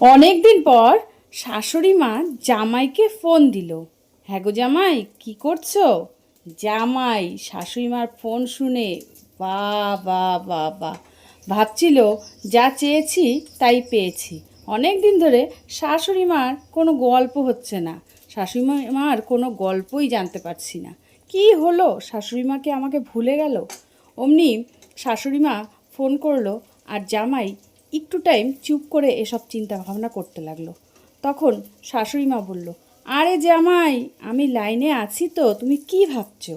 অনেক দিন পর শাশুড়ি মা জামাইকে ফোন দিল। হ্যাঁ গো জামাই, কি করছ? জামাই, শাশুড়ি মার ফোন শুনে বা বা বা বা। ভাবছিল, যা চেয়েছি তাই পেয়েছি। অনেক দিন ধরে শাশুড়ি মার কোনো গল্প হচ্ছে না। শাশুড়ি মার কোনো গল্পই জানতে পারছি না। কি হলো? শাশুড়ি মাকে আমাকে ভুলে গেল? অমনি শাশুড়ি মা ফোন করল, আর জামাই একটু টাইম চুপ করে এসব চিন্তা ভাবনা করতে লাগল। তখন শাশুড়ি মা বলল, আরে জামাই, আমি লাইনে আছি তো, তুমি কি ভাবছ?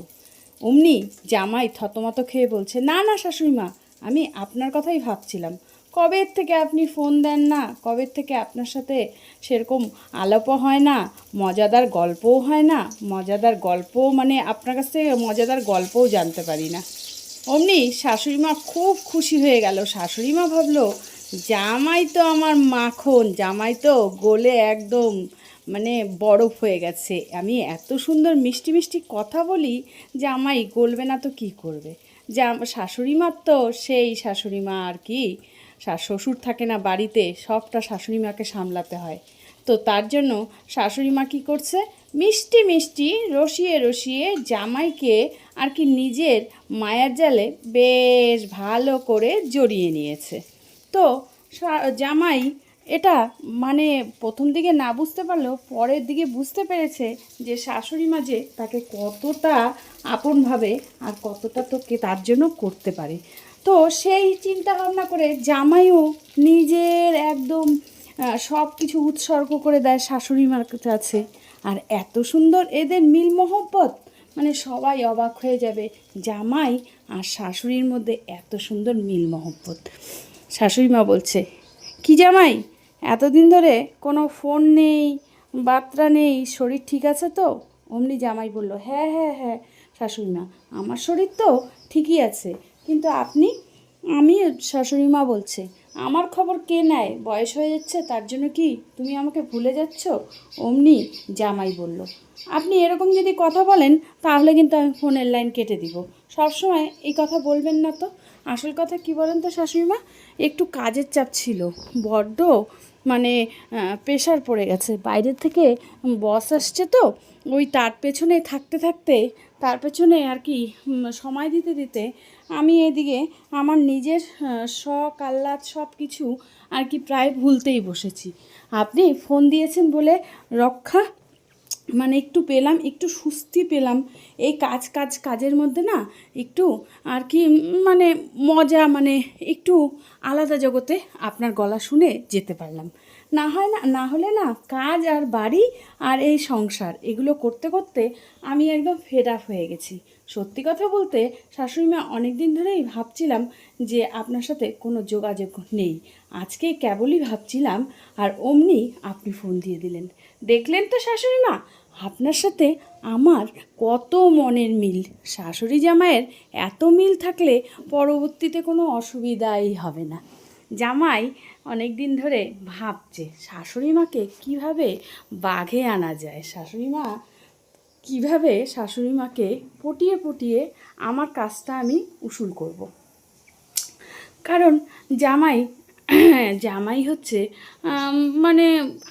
অমনি জামাই থতমত খেয়ে বলছে, না না শাশুড়ি মা, আমি আপনার কথাই ভাবছিলাম। কবে থেকে আপনি ফোন দেন না? কবে থেকে আপনার সাথে সেরকম আলাপও হয় না, মজাদার গল্পও হয় না, মজাদার গল্প মানে আপনার কাছ থেকে মজাদার গল্পও জানতে পারি না। অমনি শাশুড়ি মা খুব খুশি হয়ে গেল। শাশুড়ি মা ভাবলো জামাই তো আমার মাখন, জামাই তো গোলে একদম মানে বরফ হয়ে গেছে। আমি এত সুন্দর মিষ্টি মিষ্টি কথা বলি, জামাই গলবে না তো কি করবে? যা শাশুড়ি মার তো সেই শাশুড়ি মা আর কি শ্বশুর থাকে না বাড়িতে, সবটা শাশুড়ি মাকে সামলাতে হয়। তো তার জন্য শাশুড়ি মা কী করছে? মিষ্টি মিষ্টি রসিয়ে রসিয়ে জামাইকে আর কি নিজের মায়ার জালে বেশ ভালো করে জড়িয়ে নিয়েছে। তো জামাই এটা মানে প্রথম দিকে না বুঝতে পারলেও পরের দিকে বুঝতে পেরেছে যে শাশুড়ি মা যে তাকে কতটা আপনভাবে আর কতটা তোকে তার জন্য করতে পারে। তো সেই চিন্তা ভাবনা করে জামাইও নিজের একদম সব কিছু উৎসর্গ করে দেয় শাশুড়ি মার কাছে। আর এত সুন্দর এদের মিল মহব্বত মানে সবাই অবাক হয়ে যাবে, জামাই আর শাশুড়ির মধ্যে এত সুন্দর মিল মহব্বত। শাশুড়ি মা বলছে, কি জামাই? এতদিন ধরে কোনো ফোন নেই বার্তা নেই, শরীর ঠিক আছে তো? অমনি জামাই বলল হ্যাঁ হ্যাঁ হ্যাঁ শাশুড়ি মা, আমার শরীর তো ঠিকই আছে, কিন্তু আপনি, আমি শাশুড়ি মা বলছে, আমার খবর কে নেয়? বয়স হয়ে যাচ্ছে, তার জন্য কি তুমি আমাকে ভুলে যাচ্ছ? অমনি জামাই বলল, আপনি এরকম যদি কথা বলেন, তাহলে কিন্তু আমি ফোনের লাইন কেটে দিব। সবসময় এই কথা বলবেন না তো? আসল কথা কি বলেন তো শাশুড়িমা? একটু কাজের চাপ ছিল। বড্ড মানে প্রেশার পড়ে গেছে। বাইরের থেকে বস আসছে তো, ওই তার পেছনে থাকতে থাকতে, তার পেছনে আর কি সময় দিতে দিতে আমি এদিকে আমার নিজের শখ, আহ্লাদ সব কিছু আর কি প্রায় ভুলতেই বসেছি। আপনি ফোন দিয়েছেন বলে রক্ষা মানে একটু পেলাম, একটু সুস্থি পেলাম। এই কাজ কাজ, কাজের মধ্যে না একটু আর কি মানে মজা মানে একটু আলাদা জগতে আপনার গলা শুনে যেতে পারলাম। না হয় না না হলে না কাজ আর বাড়ি আর এই সংসার, এগুলো করতে করতে আমি একদম ফেড আপ হয়ে গেছি। সত্যি কথা বলতে শাশুড়ি মা অনেক দিন ধরেই ভাবছিলাম যে আপনার সাথে কোনো যোগাযোগ নেই। আজকে কেবলই ভাবছিলাম আর অমনি আপনি ফোন দিয়ে দিলেন। দেখলেন তো শাশুড়ি মা? আপনার সাথে আমার কত মনের মিল। শাশুড়ি জামাইয়ের এত মিল থাকলে পরবর্তীতে কোনো অসুবিধাই হবে না। জামাই অনেক দিন ধরে ভাবছে, শাশুড়ি মাকে কীভাবে বাঘে আনা যায়? শাশুড়ি মা, কীভাবে শাশুড়ি মাকে পটিয়ে পটিয়ে আমার কাজটা আমি উসুল করব। কারণ জামাই জামাই হচ্ছে মানে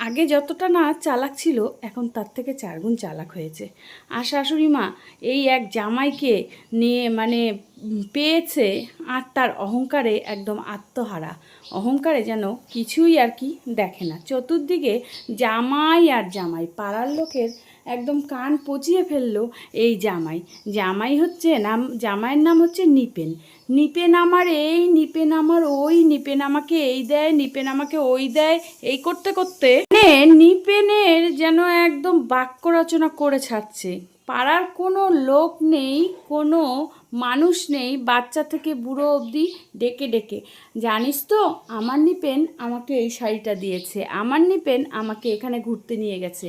আগে যতটা না চালাক ছিল, এখন তার থেকে চারগুণ চালাক হয়েছে। আর শাশুড়ি মা, এই এক জামাইকে নিয়ে মানে পেয়েছে আর তার অহংকারে একদম আত্মহারা। অহংকারে যেন কিছুই আর কি দেখে না। চতুর্দিকে জামাই আর জামাই। পাড়ার লোকের একদম কান পচিয়ে ফেলল এই জামাই। জামাই হচ্ছে নাম, জামাইয়ের নাম হচ্ছে নিপেন। নিপেন আমার এই, নিপেন আমার ওই, নিপেন আমাকে এই দেয়, নিপেন আমাকে ওই দেয়। এই করতে করতে নিপেনের যেন একদম বাক্য রচনা করে ছাড়ছে। পাড়ার কোনো লোক নেই, কোনো মানুষ নেই, বাচ্চা থেকে বুড়ো অবধি ডেকে ডেকে। জানিস তো, আমার নিপেন আমাকে এই শাড়িটা দিয়েছে। আমার নিপেন আমাকে এখানে ঘুরতে নিয়ে গেছে।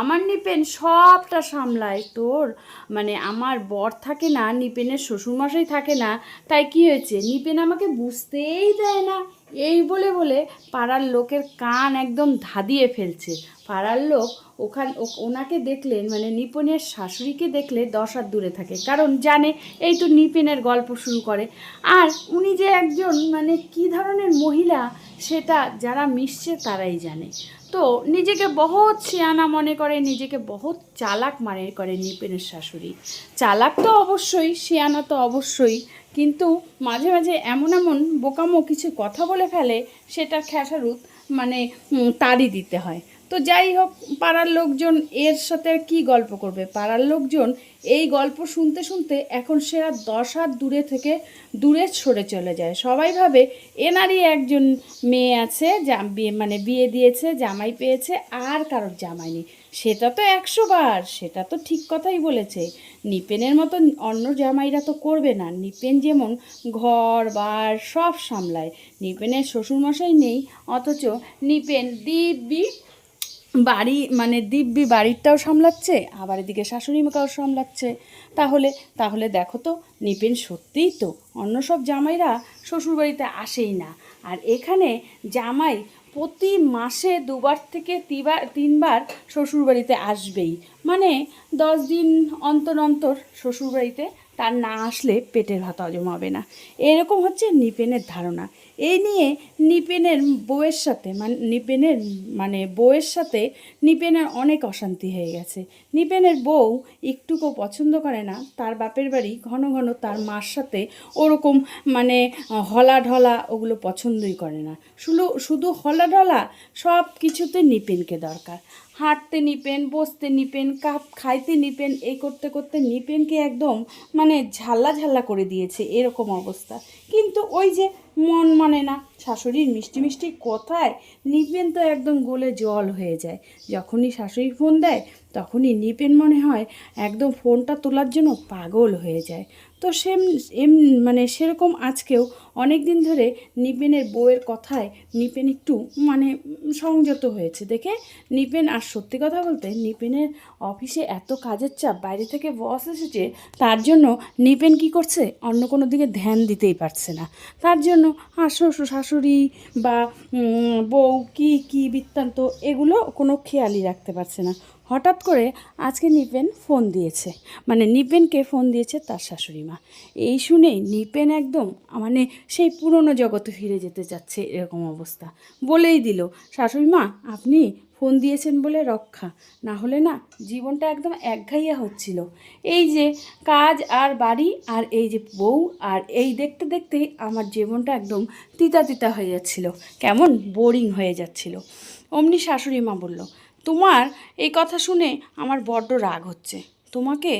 আমার নিপেন সবটা সামলায় তোর। মানে আমার বর থাকে না, নিপেনের শ্বশুরমশাই থাকে না, তাই কি হয়েছে? নিপেন আমাকে বুঝতেই দেয় না। এই বলে বলে পাড়ার লোকের কান একদম ধাদিয়ে ফেলছে। পাড়ার লোক ওখান ওনাকে দেখলেন মানে নিপনের শাশুড়িকে দেখলে দশ হাত দূরে থাকে। কারণ জানে এই তো নিপেনের গল্প শুরু করে। আর উনি যে একজন মানে কি ধরনের মহিলা, সেটা যারা মিশছে তারাই জানে। তো নিজেকে বহুত শিয়ানা মনে করে, নিজেকে বহুত চালাক মানে করে নিপেনের শাশুড়ি। চালাক তো অবশ্যই, শিয়ানা তো অবশ্যই। কিন্তু মাঝে মাঝে এমন এমন বোকামো কিছু কথা বলে ফেলে, সেটা খেসারুত মানে তারই দিতে হয়। তো যাই হোক, পাড়ার লোকজন এর সাথে আর কী গল্প করবে? পাড়ার লোকজন এই গল্প শুনতে শুনতে এখন সেরা দশ হাত দূরে থেকে দূরে সরে চলে যায়। সবাই ভাবে এনারই একজন মেয়ে আছে, যা বিয়ে মানে বিয়ে দিয়েছে, জামাই পেয়েছে, আর কারোর জামাই নেই। সেটা তো একশো বার, সেটা তো ঠিক কথাই বলেছে। নিপেনের মতো অন্য জামাইরা তো করবে না। নিপেন যেমন ঘর বার সব সামলায়। নিপেনের শ্বশুরমশাই নেই, অথচ নিপেন দিব্যি বাড়ি মানে দিব্যি বাড়িরটাও সামলাচ্ছে, আবার এদিকে শাশুড়ি মাকেও সামলাচ্ছে। তাহলে তাহলে দেখো তো, নিপেন সত্যিই তো অন্য সব জামাইরা শ্বশুরবাড়িতে আসেই না। আর এখানে জামাই প্রতি মাসে দুবার থেকে তিবার তিনবার শ্বশুরবাড়িতে আসবেই। মানে দশ দিন অন্তর অন্তর শ্বশুরবাড়িতে তার না আসলে পেটের ভাত হজম না। এরকম হচ্ছে নিপেনের ধারণা। এই নিয়ে নিপেনের বউয়ের সাথে মানে নিপেনের মানে বউয়ের সাথে নিপেনের অনেক অশান্তি হয়ে গেছে। নিপেনের বউ একটুকু পছন্দ করে না, তার বাপের বাড়ি ঘন ঘন তার মার সাথে ওরকম মানে হলা ঢলা ওগুলো পছন্দই করে না। শুধু শুধু হলা ঢলা, সব কিছুতে নিপেনকে দরকার। হাঁটতে নিপেন, বসতে নিপেন, কাপ খাইতে নিপেন, এই করতে করতে নিপেনকে একদম মানে ঝাল্লা ঝাল্লা করে দিয়েছে, এরকম অবস্থা। কিন্তু ওই যে মন মানে না। শাশুড়ির মিষ্টি মিষ্টি কথায় নিপেন তো একদম গোলে জল হয়ে যায়। যখনই শাশুড়ি ফোন দেয়, তখনই নিপেন মনে হয় একদম ফোনটা তোলার জন্য পাগল হয়ে যায়। তো সেম, এম মানে সেরকম আজকেও অনেক দিন ধরে নিপেনের বউয়ের কথায় নিপেন একটু মানে সংযত হয়েছে। দেখে নিপেন, আর সত্যি কথা বলতে নিপেনের অফিসে এত কাজের চাপ, বাইরে থেকে বস এসেছে, তার জন্য নিপেন কি করছে? অন্য কোনো দিকে ধ্যান দিতেই পারছে না। তার জন্য আর শ্বশুর শাশুড়ি বা বউ কি কি বৃত্তান্ত, এগুলো কোনো খেয়ালই রাখতে পারছে না। হঠাৎ করে আজকে নিপেন ফোন দিয়েছে। মানে নিপেনকে ফোন দিয়েছে? তার শাশুড়ি মা। এই শুনেই নিপেন একদম মানে সেই পুরনো জগতে ফিরে যেতে চাচ্ছে এরকম অবস্থা। বলেই দিল, শাশুড়ি মা, আপনি ফোন দিয়েছেন বলে রক্ষা। না হলে না জীবনটা একদম একঘাইয়া হচ্ছিল। এই যে কাজ আর বাড়ি আর এই যে বউ আর এই দেখতে দেখতেই আমার জীবনটা একদম তিতা তিতা হয়ে যাচ্ছিল। কেমন বোরিং হয়ে যাচ্ছিল। অমনি শাশুড়ি মা বলল তোমার এই কথা শুনে আমার বড্ড রাগ হচ্ছে। তোমাকে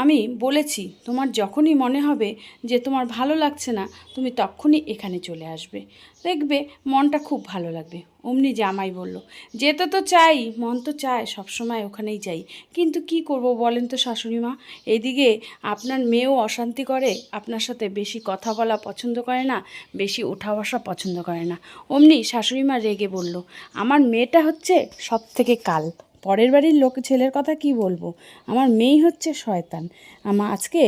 আমি বলেছি, তোমার যখনই মনে হবে যে তোমার ভালো লাগছে না, তুমি তখনই এখানে চলে আসবে। দেখবে মনটা খুব ভালো লাগবে। অমনি জামাই বলল, যেতে তো চাই, মন তো চায়, সবসময় ওখানেই যাই। কিন্তু কি করব বলেন তো শাশুড়ি মা? এদিকে আপনার মেয়েও অশান্তি করে, আপনার সাথে বেশি কথা বলা পছন্দ করে না, বেশি ওঠা বসা পছন্দ করে না। অমনি শাশুড়ি মা রেগে বলল, আমার মেয়েটা হচ্ছে সব থেকে কাল। পরের বাড়ির লোক ছেলের কথা কি বলব? আমার মেয়েই হচ্ছে শয়তান। আমা, আজকে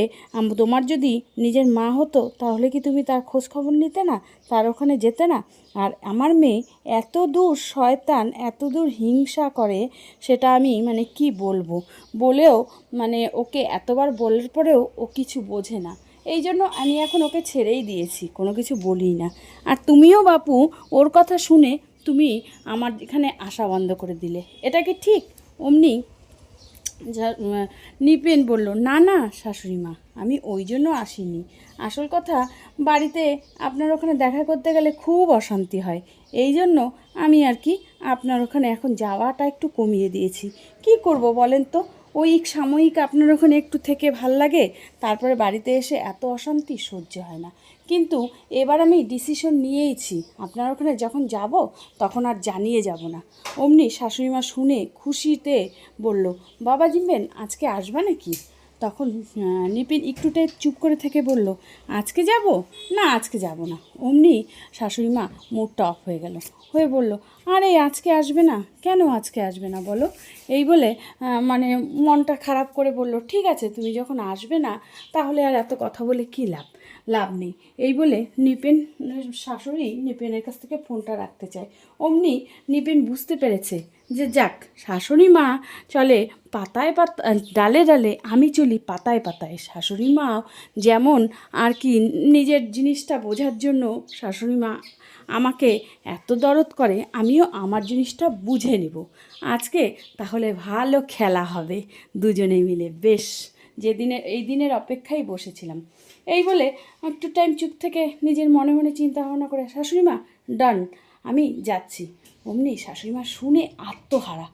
তোমার যদি নিজের মা হতো, তাহলে কি তুমি তার খোঁজ খবর নিতে না? তার ওখানে যেতে না? আর আমার মেয়ে এত দূর শয়তান, এত দূর হিংসা করে, সেটা আমি মানে কি বলব? বলেও মানে ওকে এতবার বলার পরেও ও কিছু বোঝে না। এই জন্য আমি এখন ওকে ছেড়েই দিয়েছি, কোনো কিছু বলি না। আর তুমিও বাপু, ওর কথা শুনে তুমি আমার এখানে আশা বন্ধ করে দিলে। এটা কি ঠিক? অমনি নিপেন বলল, না না, শাশুড়ি মা, আমি ওই জন্য আসিনি। আসল কথা, বাড়িতে আপনার ওখানে দেখা করতে গেলে খুব অশান্তি হয়। এই জন্য আমি আর কি আপনার ওখানে এখন যাওয়াটা একটু কমিয়ে দিয়েছি। কি করব বলেন তো? ওই সাময়িক আপনার ওখানে একটু থেকে ভালো লাগে, তারপরে বাড়িতে এসে এত অশান্তি সহ্য হয় না। কিন্তু এবার আমি ডিসিশন নিয়েইছি, আপনার ওখানে যখন যাব, তখন আর জানিয়ে যাব না। অমনি শাশুড়িমা শুনে খুশিতে বলল, বাবা জিমবেন, আজকে আসবা নাকি? তখন নিপিন একটুতে চুপ করে থেকে বলল, আজকে যাব? না, আজকে যাব না। অমনি শাশুড়ি মা মুডটা অফ হয়ে গেল। হয়ে বলল, আরে, আজকে আসবে না? কেন আজকে আসবে না বলো? এই বলে মানে মনটা খারাপ করে বলল, ঠিক আছে, তুমি যখন আসবে না, তাহলে আর এত কথা বলে কী লাভ? লাভ নেই। এই বলে নিপেন, শাশুড়ি নিপেনের কাছ থেকে ফোনটা রাখতে চায়। অমনি নিপেন বুঝতে পেরেছে যে যাক, শাশুড়ি মা চলে পাতায় পাতা ডালে ডালে আমি চলি পাতায় পাতায়। শাশুড়ি মা যেমন আর কি নিজের জিনিসটা বোঝার জন্য শাশুড়ি মা আমাকে এত দরদ করে, আমিও আমার জিনিসটা বুঝে নেব। আজকে তাহলে ভালো খেলা হবে দুজনে মিলে। বেশ যেদিনে এই দিনের অপেক্ষায় বসেছিলাম। এই বলে একটু টাইম চুপ থেকে নিজের মনে মনে চিন্তা ভাবনা করে, শাশুড়ি মা ডান আমি যাচ্ছি। অমনি শাশুড়ি মা শুনে আত্মহারা।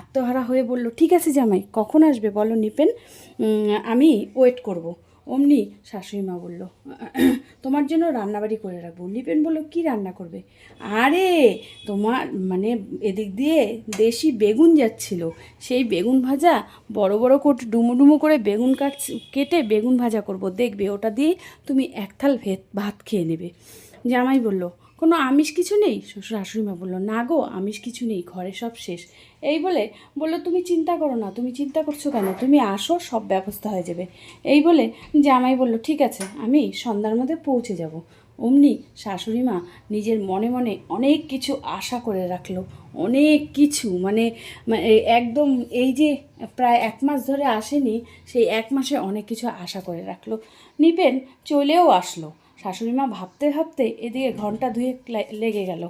আত্মহারা হয়ে বলল, ঠিক আছে জামাই, কখন আসবে বলো নিপেন? আমি ওয়েট করব। অমনি শাশুড়ি মা বলল, তোমার জন্য রান্নাবাড়ি করে রাখব। নিপেন বলল, কি রান্না করবে? আরে, তোমার মানে এদিক দিয়ে দেশি বেগুন যাচ্ছিল। সেই বেগুন ভাজা, বড় বড় কোট, ডুমো ডুমো করে বেগুন কাট কেটে বেগুন ভাজা করব। দেখবে ওটা দিয়ে তুমি এক থাল ভেত ভাত খেয়ে নেবে। জামাই বলল কোনো আমিষ কিছু নেই? শ্বশুর শাশুড়ি মা বলল, না গো, আমিষ কিছু নেই, ঘরে সব শেষ। এই বলে বলল, তুমি চিন্তা করো না, তুমি চিন্তা করছ কেন? তুমি আসো, সব ব্যবস্থা হয়ে যাবে। এই বলে জামাই বলল, ঠিক আছে, আমি সন্ধ্যার মধ্যে পৌঁছে যাব। অমনি শাশুড়ি মা নিজের মনে মনে অনেক কিছু আশা করে রাখল, অনেক কিছু মানে একদম এই যে প্রায় এক মাস ধরে আসেনি, সেই এক মাসে অনেক কিছু আশা করে রাখল। নিপেন চলেও আসলো। শাশুড়ি মা ভাবতে ভাবতে এদিকে ঘণ্টা ধুয়ে লেগে গেল।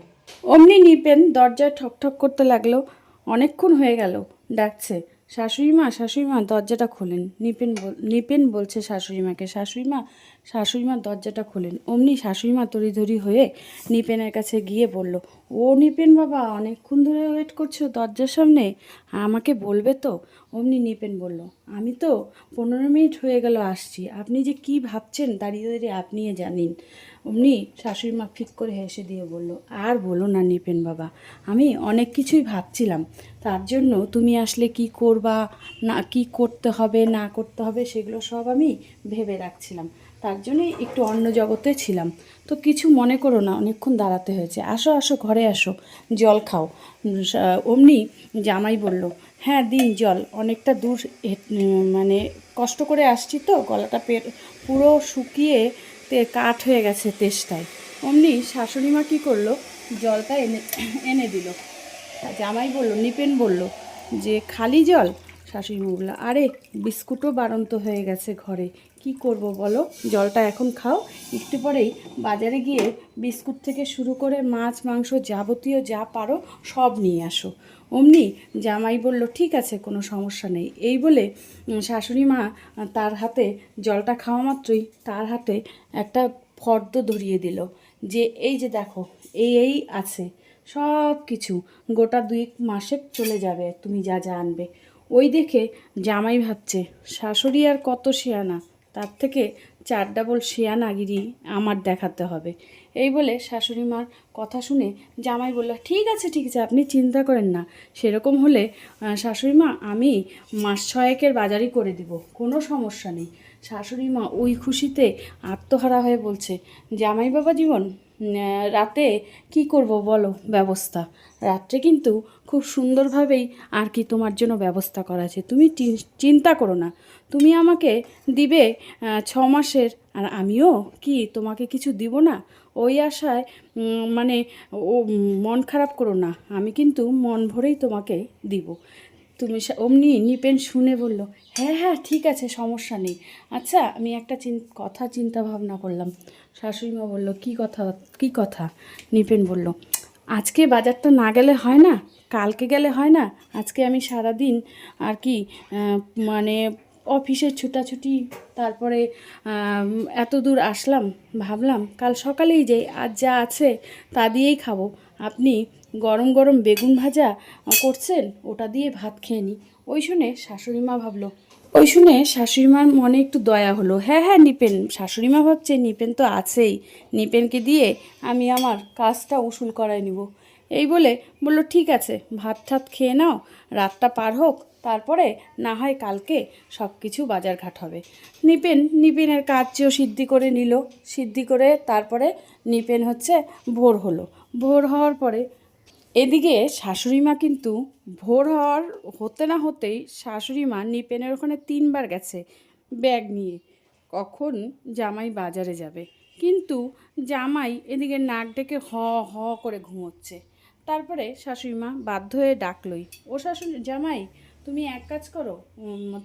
অমনি নিপেন দরজায় ঠকঠক ঠক করতে লাগল। অনেকক্ষণ হয়ে গেল। ডাকছে, শাশুড়ি মা শাশুড়ি মা, দরজাটা খোলেন। নিপেন নিপেন বলছে শাশুড়ি মাকে, শাশুড়ি মা শাশুড়ি মা দরজাটা খোলেন। অমনি শাশুড়িমা তড়িধড়ি হয়ে নিপেনের কাছে গিয়ে বলল, ও নিপেন বাবা, অনেকক্ষণ ধরে ওয়েট করছ দরজার সামনে? আমাকে বলবে তো? অমনি নিপেন বলল, আমি তো পনেরো মিনিট হয়ে গেল আসছি। আপনি যে কি ভাবছেন দাঁড়িয়ে দাঁড়িয়ে আপনিই জানেন। অমনি শাশুড়িমা ফিক করে হেসে দিয়ে বলল, আর বলো না নিপেন বাবা, আমি অনেক কিছুই ভাবছিলাম। তার জন্য তুমি আসলে কি করবা, না কি করতে হবে, না করতে হবে, সেগুলো সব আমি ভেবে রাখছিলাম। তার জন্যই একটু অন্য জগতে ছিলাম। তো কিছু মনে করো না, অনেকক্ষণ দাঁড়াতে হয়েছে। আসো আসো, ঘরে আসো। জল খাও। অমনি জামাই বলল হ্যাঁ দিন জল। অনেকটা দূর মানে কষ্ট করে আসছি তো, গলাটা পেট পুরো শুকিয়ে তে, কাঠ হয়ে গেছে তেষ্টায়। অমনি শাশুড়ি মা কী করল, জলটা এনে এনে দিল। জামাই বলল, নিপেন বলল, যে খালি জল? শাশুড়ি মা বলল, আরে, বিস্কুটও বাড়ন্ত হয়ে গেছে ঘরে। কি করব বলো? জলটা এখন খাও। একটু পরেই বাজারে গিয়ে বিস্কুট থেকে শুরু করে মাছ, মাংস যাবতীয় যা পারো সব নিয়ে আসো। অমনি জামাই বলল, ঠিক আছে, কোনো সমস্যা নেই। এই বলে শাশুড়ি মা তার হাতে জলটা খাওয়া মাত্রই তার হাতে একটা ফর্দ ধরিয়ে দিল যে, এই যে দেখো, এই এই আছে। সব কিছু গোটা দুই মাসে চলে যাবে, তুমি যা যা আনবে। ওই দেখে জামাই ভাবছে, শাশুড়ি আর কত শেয়ানা? তার থেকে চার ডাবল শেয়ানাগিরি আমার দেখাতে হবে। এই বলে শাশুড়ি মার কথা শুনে জামাই বলল, ঠিক আছে ঠিক আছে, আপনি চিন্তা করেন না। সেরকম হলে শাশুড়ি মা, আমি মাস ছয়েকের বাজারই করে দিব, কোনো সমস্যা নেই। শাশুড়ি মা ওই খুশিতে আত্মহারা হয়ে বলছে, জামাই বাবা জীবন রাতে কি করব বলো ব্যবস্থা? রাত্রে কিন্তু খুব সুন্দরভাবেই আর কি তোমার জন্য ব্যবস্থা করা আছে। তুমি চিন্তা করো না। তুমি আমাকে দিবে ছ মাসের। আর আমিও কি তোমাকে কিছু দিব না? ওই আশায় মানে ও মন খারাপ করো না। আমি কিন্তু মন ভরেই তোমাকে দিব। তুমি অমনি নিপেন শুনে বলল হ্যাঁ হ্যাঁ ঠিক আছে, সমস্যা নেই। আচ্ছা আমি একটা চিন, কথা চিন্তা ভাবনা করলাম। শাশুড়ি মা বলল, কী কথা কী কথা? নিপেন বলল, আজকে বাজারটা না গেলে হয় না? কালকে গেলে হয় না? আজকে আমি সারা দিন আর কি মানে অফিসের ছুটাছুটি, তারপরে এত দূর আসলাম, ভাবলাম কাল সকালেই যাই, আজ যা আছে তা দিয়েই খাব। আপনি গরম গরম বেগুন ভাজা করছেন, ওটা দিয়ে ভাত খেয়ে নিই ওই শুনে শাশুড়ি মা ভাবলো, ওই শুনে শাশুড়ি মার মনে একটু দয়া হলো। হ্যাঁ হ্যাঁ নিপেন শাশুড়ি মা ভাবছে, নিপেন তো আছেই। নিপেনকে দিয়ে আমি আমার কাজটা উসুল করাই নিব। এই বলে বলল, ঠিক আছে, ভাত ঠাত খেয়ে নাও, রাতটা পার হোক, তারপরে না হয় কালকে সব কিছু বাজারঘাট হবে। নিপেন, নিপেনের কাজও সিদ্ধি করে নিল। সিদ্ধি করে তারপরে নিপেন হচ্ছে ভোর হলো। ভোর হওয়ার পরে এদিকে শাশুড়ি মা কিন্তু ভোর হওয়ার হতে না হতেই শাশুড়ি মা নিপেনের ওখানে তিনবার গেছে ব্যাগ নিয়ে। কখন জামাই বাজারে যাবে। কিন্তু জামাই এদিকে নাক ডেকে হ হ করে ঘুমোচ্ছে। তারপরে শাশুড়ি মা বাধ্য হয়ে ডাকলই। ও শাশুড়ি, জামাই তুমি এক কাজ করো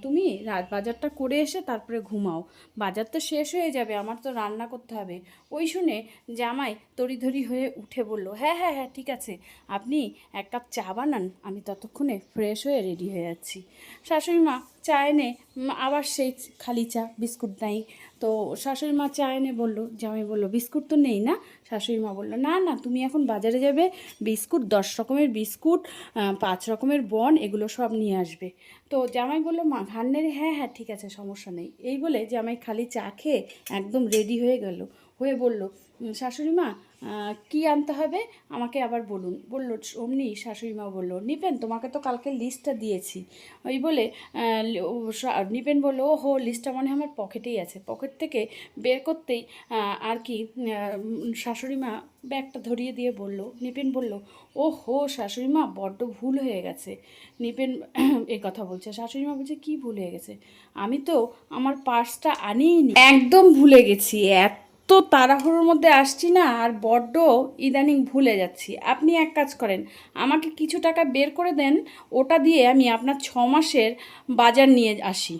তুমি রাত বাজারটা করে এসে তারপরে ঘুমাও। বাজার তো শেষ হয়ে যাবে, আমার তো রান্না করতে হবে। ওই শুনে জামাই তড়িধড়ি হয়ে উঠে বলল হ্যাঁ হ্যাঁ হ্যাঁ ঠিক আছে। আপনি এক কাপ চা বানান, আমি ততক্ষণে ফ্রেশ হয়ে রেডি হয়ে যাচ্ছি। শাশুড়ি মা চা এনে আবার সেই খালি চা বিস্কুট নাই। তো শাশুড়ি মা চা এনে বলল জামাই বলল বিস্কুট তো নেই না? শাশুড়ি মা বলল না না তুমি এখন বাজারে যাবে বিস্কুট দশ রকমের বিস্কুট পাঁচ রকমের বন এগুলো সব নিয়ে আসবে। তো জামাই বলল মা ঘান্নের হ্যাঁ হ্যাঁ ঠিক আছে সমস্যা নেই। এই বলে জামাই খালি চা খেয়ে একদম রেডি হয়ে গেল। হয়ে বলল "উম, শাশুড়ি মা কি আনতে হবে? আমাকে আবার বলুন। বলল অমনি শাশুড়িমা বলল নিপেন তোমাকে তো কালকে লিস্টটা দিয়েছি। ওই বলে নিপেন বলল ও হো লিস্টটা মনে আমার পকেটেই আছে। পকেট থেকে বের করতেই আর কি আহ, উম, শাশুড়ি মা ব্যাগটা ধরিয়ে দিয়ে বলল নিপেন বলল ও হো শাশুড়িমা বড্ড ভুল হয়ে গেছে। নিপেন এ কথা বলছে শাশুড়িমা বলছে কি ভুল হয়ে গেছে? আমি তো আমার পার্সটা আনিনি একদম ভুলে গেছি এত তাড়াহুড়োর মধ্যে আসছি না আর বড্ড ইদানিং ভুলে যাচ্ছি। আপনি এক কাজ করেন, আমাকে কিছু টাকা বের করে দেন, ওটা দিয়ে আমি আপনার ছ মাসের বাজার নিয়ে আসি।